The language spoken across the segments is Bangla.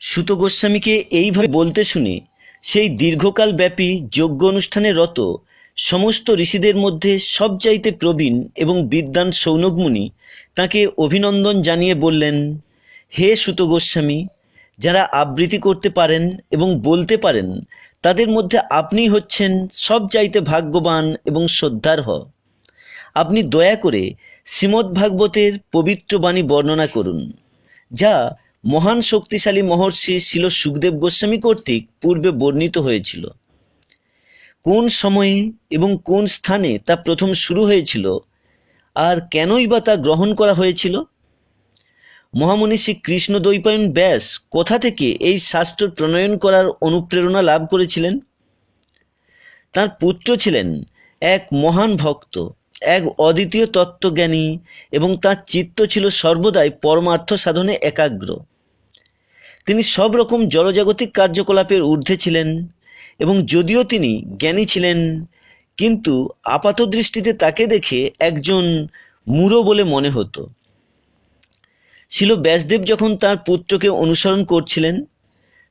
সুত গোস্বামীকে এইভাবে বলতে শুনে সেই দীর্ঘকাল ব্যাপী যজ্ঞ অনুষ্ঠানে রত সমস্ত ঋষিদের মধ্যে সবচাইতে প্রবীণ এবং বিদ্বান সৌনকমুনি তাকে অভিনন্দন জানিয়ে বললেন, হে সুত গোস্বামী, যারা আবৃত্তি করতে পারেন এবং বলতে পারেন, তাদের মধ্যে আপনি হচ্ছেন সব চাইতে ভাগ্যবান এবং শ্রদ্ধার্হ। আপনি দয়া করে শ্রীমদ্ ভাগবতের পবিত্র বাণী বর্ণনা করুন, যা মহান শক্তিশালী মহর্ষি শিল সুখদেব গোস্বামী কর্তৃক পূর্বে বর্ণিত হয়েছিল। কোন সময়ে এবং কোন স্থানে তা প্রথম শুরু হয়েছিল? আর কেনই বা তা গ্রহণ করা হয়েছিল? মহামনী শ্রী কৃষ্ণ দ্বৈপায়ন ব্যাস কোথা থেকে এই শাস্ত্র প্রণয়ন করার অনুপ্রেরণা লাভ করেছিলেন? তার পুত্র ছিলেন এক মহান ভক্ত এক অদ্বিতীয় তত্ত্বজ্ঞানী এবং তার চিত্ত ছিল সর্বদাই পরমার্থ সাধনে একাগ্র। তিনি সব রকম জড়জাগতিক কার্যকলাপের ঊর্ধ্বে ছিলেন এবং যদিও তিনি জ্ঞানী ছিলেন, কিন্তু আপাত দৃষ্টিতে তাকে দেখে একজন মূঢ় বলে মনে হতো। ছিল ব্যাসদেব যখন তার পুত্রকে অনুসরণ করছিলেন,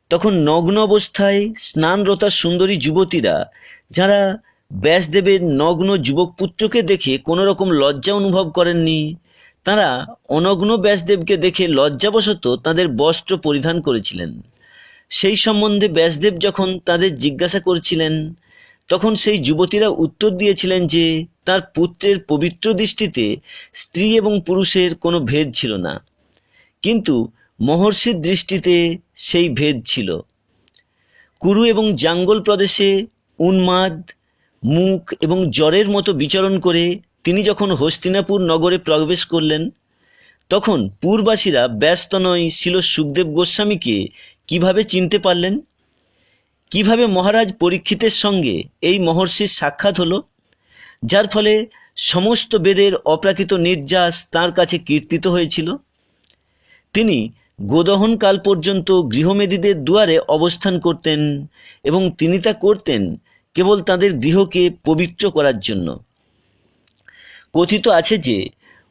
তখন নগ্ন অবস্থায় স্নানরতা সুন্দরী যুবতীরা, যারা ব্যাসদেবের নগ্ন যুবক পুত্রকে দেখে কোনো রকম লজ্জা অনুভব করেননি। তারা অনগ্ন ব্যাসদেবকে দেখে লজ্জাবশত তাদের বস্ত্র পরিধান করেছিলেন। সেই সম্বন্ধে ব্যাসদেব যখন তাদের জিজ্ঞাসা করছিলেন, তখন সেই যুবতীরা উত্তর দিয়েছিলেন যে, তার পুত্রের পবিত্র দৃষ্টিতে স্ত্রী এবং পুরুষের কোনো ভেদ ছিল না। কিন্তু মহর্ষির দৃষ্টিতে সেই ভেদ ছিল। কুরু এবং জাঙ্গল প্রদেশে উন্মাদ মুখ এবং জ্বরের মতো বিচরণ করে তিনি যখন হস্তিনাপুর নগরে প্রবেশ করলেন, তখন পুরবাসীরা ব্যস্ত নয় ছিল সুখদেব গোস্বামীকে কীভাবে চিনতে পারলেন? কীভাবে মহারাজ পরীক্ষিতের সঙ্গে এই মহর্ষির সাক্ষাৎ হলো? যার ফলে সমস্ত বেদের অপ্রাকৃত নির্যাস তার কাছে কীর্তিত হয়েছিল। তিনি গোদহন কাল পর্যন্ত গৃহমেদীদের দুয়ারে অবস্থান করতেন এবং তিনি তা করতেন কেবল তাদের গৃহকে পবিত্র করার জন্য। কথিত আছে যে,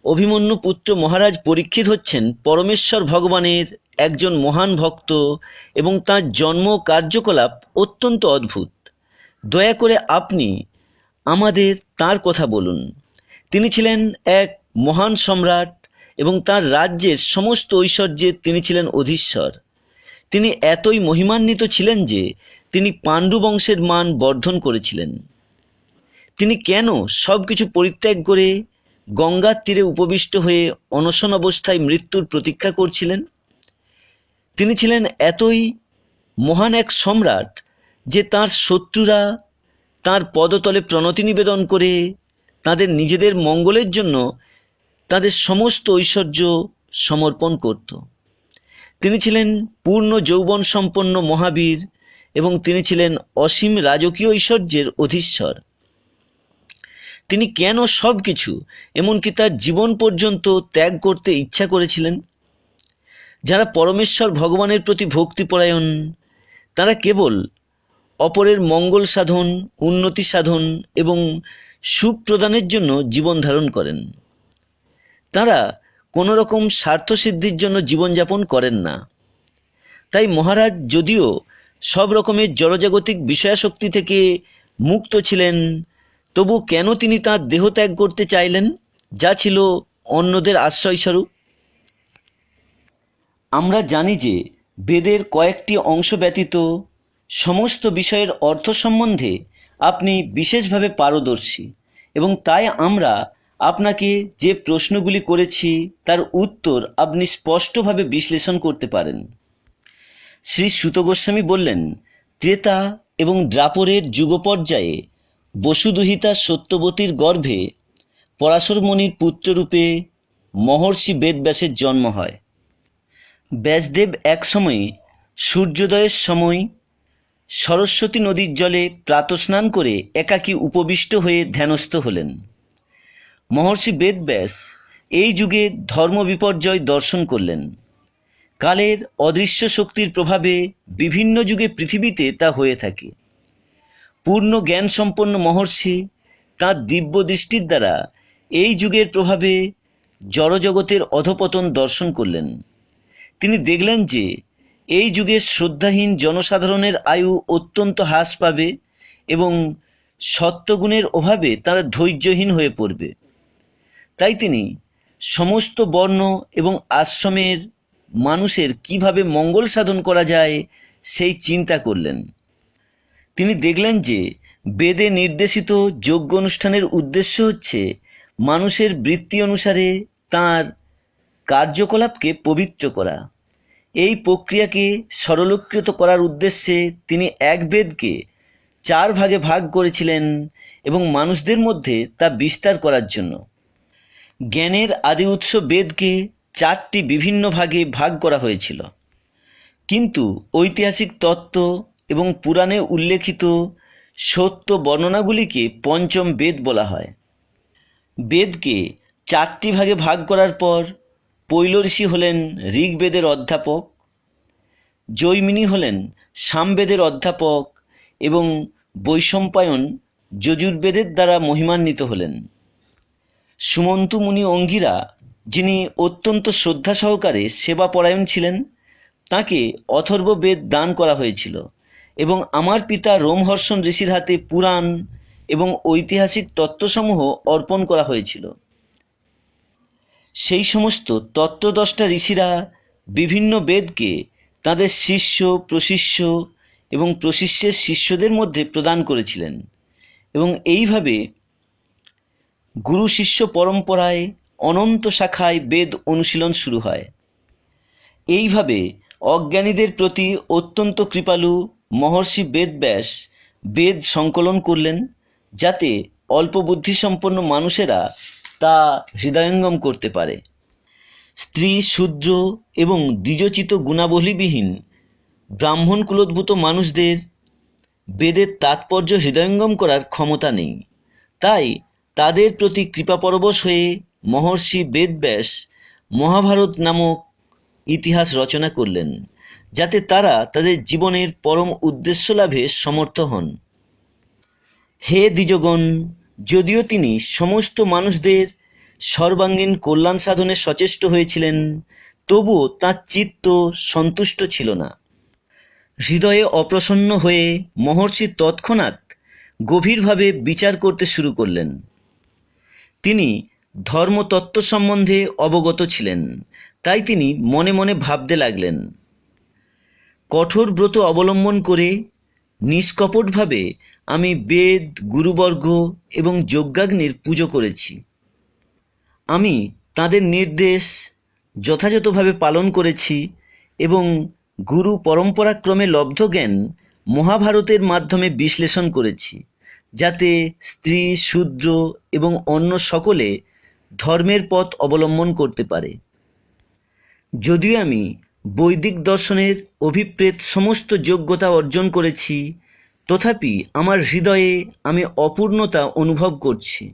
অভিমন্যু পুত্র মহারাজ পরীক্ষিত হচ্ছেন পরমেশ্বর ভগবানের একজন মহান ভক্ত এবং তার জন্ম কার্যকলাপ অত্যন্ত অদ্ভুত। দয়া করে আপনি আমাদের তার কথা বলুন। তিনি ছিলেন এক মহান সম্রাট এবং তার রাজ্যের সমস্ত ঐশ্বর্যে তিনি ছিলেন অধীশ্বর। তিনি এতই মহিমান্বিত ছিলেন যে তিনি পাণ্ডু বংশের মান বর্ধন করেছিলেন। তিনি কেন সব কিছু পরিত্যাগ করে গঙ্গার তীরে উপবিষ্ট হয়ে অনশন অবস্থায় মৃত্যুর প্রতীক্ষা করছিলেন? তিনি ছিলেন এতই মহান এক সম্রাট যে তার শত্রুরা তার পদতলে প্রণতি নিবেদন করে তাদের নিজেদের মঙ্গলের জন্য তাদের সমস্ত ঐশ্বর্য সমর্পণ করত। তিনি ছিলেন পূর্ণ যৌবন সম্পন্ন মহাবীর এবং তিনি ছিলেন অসীম রাজকীয় ঐশ্বর্যের অধীশ্বর। তিনি কেন সব কিছু এমনকি তার জীবন পর্যন্ত ত্যাগ করতে ইচ্ছা করেছিলেন? যারা পরমেশ্বর ভগবানের প্রতি ভক্তিপরায়ণ, তারা কেবল অপরের মঙ্গল সাধন, উন্নতি সাধন এবং সুখ প্রদানের জন্য জীবন ধারণ করেন। তারা কোনো রকম স্বার্থসিদ্ধির জন্য জীবনযাপন করেন না। তাই মহারাজ যদিও সব রকমের জড়জাগতিক বিষয়াশক্তি থেকে মুক্ত ছিলেন। তবু কেন তিনি তাঁর দেহ ত্যাগ করতে চাইলেন, যা ছিল অন্যদের আশ্রয়স্বরূপ? আমরা জানি যে বেদের কয়েকটি অংশ ব্যতীত সমস্ত বিষয়ের অর্থ সম্বন্ধে আপনি বিশেষভাবে পারদর্শী, এবং তাই আমরা আপনাকে যে প্রশ্নগুলি করেছি তার উত্তর আপনি স্পষ্টভাবে বিশ্লেষণ করতে পারেন। শ্রী সুত গোস্বামী বললেন, ত্রেতা এবং দ্রাপরের যুগপর্যায়ে বসুদুহিতা সত্যবতীর গর্ভে পরাশরমণির পুত্ররূপে মহর্ষি বেদব্যাসের জন্ম হয়। ব্যাসদেব এক সময়ে সূর্যোদয়ের সময় সরস্বতী নদীর জলে প্রাতস্নান করে একাকী উপবিষ্ট হয়ে ধ্যানস্থ হলেন। মহর্ষি বেদব্যাস এই যুগে ধর্ম বিপর্যয় দর্শন করলেন। কালের অদৃশ্য শক্তির প্রভাবে বিভিন্ন যুগে পৃথিবীতে তা হয়ে থাকে। পূর্ণ জ্ঞান সম্পন্ন মহর্ষি তাঁর দিব্য দৃষ্টির দ্বারা এই যুগের প্রভাবে জড়জগতের অধপতন দর্শন করলেন। তিনি দেখলেন যে এই যুগে শ্রদ্ধাহীন জনসাধারণের আয়ু অত্যন্ত হ্রাস পাবে এবং সত্যগুণের অভাবে তারা ধৈর্যহীন হয়ে পড়বে। তাই তিনি সমস্ত বর্ণ এবং আশ্রমের মানুষের কীভাবে মঙ্গল সাধন করা যায় সেই চিন্তা করলেন। তিনি দেখলেন যে বেদে নির্দেশিত যোগ্য অনুষ্ঠানের উদ্দেশ্য হচ্ছে মানুষের বৃত্তি অনুসারে তার কার্যকলাপকে পবিত্র করা। এই প্রক্রিয়াকে সরলীকৃত করার উদ্দেশ্যে তিনি এক বেদকে চার ভাগে ভাগ করেছিলেন এবং মানুষদের মধ্যে তা বিস্তার করার জন্য। জ্ঞানের আদি উৎস বেদকে চারটি বিভিন্ন ভাগে ভাগ করা হয়েছিল। কিন্তু ঐতিহাসিক তত্ত্ব এবং পুরাণে উল্লেখিত সত্য বর্ণনাগুলিকে পঞ্চম বেদ বলা হয়। বেদকে চারটি ভাগে ভাগ করার পর পৈল ঋষি হলেন ঋগ্বেদের অধ্যাপক, জৈমিনী হলেন সামবেদের অধ্যাপক এবং বৈশম্পায়ন যজুর্বেদের দ্বারা মহিমান্বিত হলেন। সুমন্তু মুনি অঙ্গিরা যিনি অত্যন্ত শ্রদ্ধা সহকারে সেবা পরায়ণ ছিলেন, তাকে অথর্ব বেদ দান করা হয়েছিল এবং আমার পিতা রোমহর্ষণ ঋষির হাতে পুরাণ এবং ঐতিহাসিক তত্ত্বসমূহ অর্পণ করা হয়েছিল। সেই সমস্ত তত্ত্বদষ্টা ঋষিরা বিভিন্ন বেদকে তাদের শিষ্য, প্রশিষ্য এবং প্রশিষ্যের শিষ্যদের মধ্যে প্রদান করেছিলেন এবং এইভাবে গুরু শিষ্য পরম্পরায় অনন্ত শাখায় বেদ অনুশীলন শুরু হয়। এইভাবে অজ্ঞানীদের প্রতি অত্যন্ত কৃপালু মহর্ষি বেদব্যাস বেদ সংকলন করলেন, যাতে অল্প বুদ্ধিসম্পন্ন মানুষেরা তা হৃদয়ঙ্গম করতে পারে। স্ত্রী শূদ্র এবং দ্বিজচিত গুণাবলীবিহীন ব্রাহ্মণ কুলোদ্ভূত মানুষদের বেদের তাৎপর্য হৃদয়ঙ্গম করার ক্ষমতা নেই। তাই তাদের প্রতি কৃপাপরবশ হয়ে মহর্ষি বেদব্যাস মহাভারত নামক ইতিহাস রচনা করলেন, যাতে তারা তাদের জীবনের পরম উদ্দেশ্য লাভে সমর্থ হন। হে দ্বিজগণ, যদিও তিনি সমস্ত মানুষদের সর্বাঙ্গীন কল্যাণ সাধনে সচেষ্ট হয়েছিলেন, তবুও তাঁর চিত্ত সন্তুষ্ট ছিল না। হৃদয়ে অপ্রসন্ন হয়ে মহর্ষি তৎক্ষণাৎ গভীরভাবে বিচার করতে শুরু করলেন। তিনি ধর্মতত্ত্ব সম্বন্ধে অবগত ছিলেন। তাই তিনি মনে মনে ভাবতে লাগলেন। কঠোর ব্রত অবলম্বন করে নিষ্কপটভাবে আমি বেদ, গুরুবর্গ এবং যজ্ঞাগ্নির পুজো করেছি। আমি তাদের নির্দেশ যথাযথভাবে পালন করেছি এবং গুরু পরম্পরাক্রমে লব্ধ জ্ঞান মহাভারতের মাধ্যমে বিশ্লেষণ করেছি, যাতে স্ত্রী, শূদ্র এবং অন্য সকলে ধর্মের পথ অবলম্বন করতে পারে। যদিও আমি বৈদিক দর্শনের অভিপ্রেত সমস্ত যোগ্যতা অর্জন করেছি, তথাপি আমার হৃদয়ে আমি অপূর্ণতা অনুভব করছি।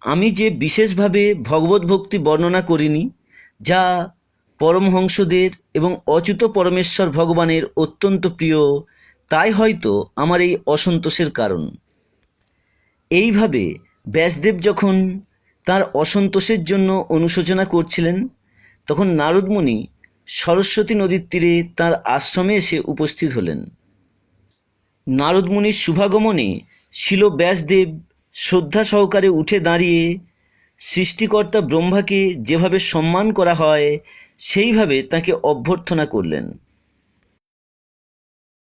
আমি যে বিশেষভাবে ভগবত ভক্তি বর্ণনা করিনি, যা পরমহংসদের এবং অচ্যুত পরমেশ্বর ভগবানের অত্যন্ত প্রিয়, তাই হয়তো আমার এই অসন্তোষের কারণ। এইভাবে ব্যাসদেব যখন তার অসন্তোষের জন্য অনুশোচনা করছিলেন, তখন নারদমুনি সরস্বতী নদীর তীরে তার আশ্রমে এসে উপস্থিত হলেন। নারদমুনির শুভাগমনে শিল ব্যাসদেব শ্রদ্ধা সহকারে উঠে দাঁড়িয়ে সৃষ্টিকর্তা ব্রহ্মাকে যেভাবে সম্মান করা হয়, সেইভাবে তাকে অভ্যর্থনা করলেন।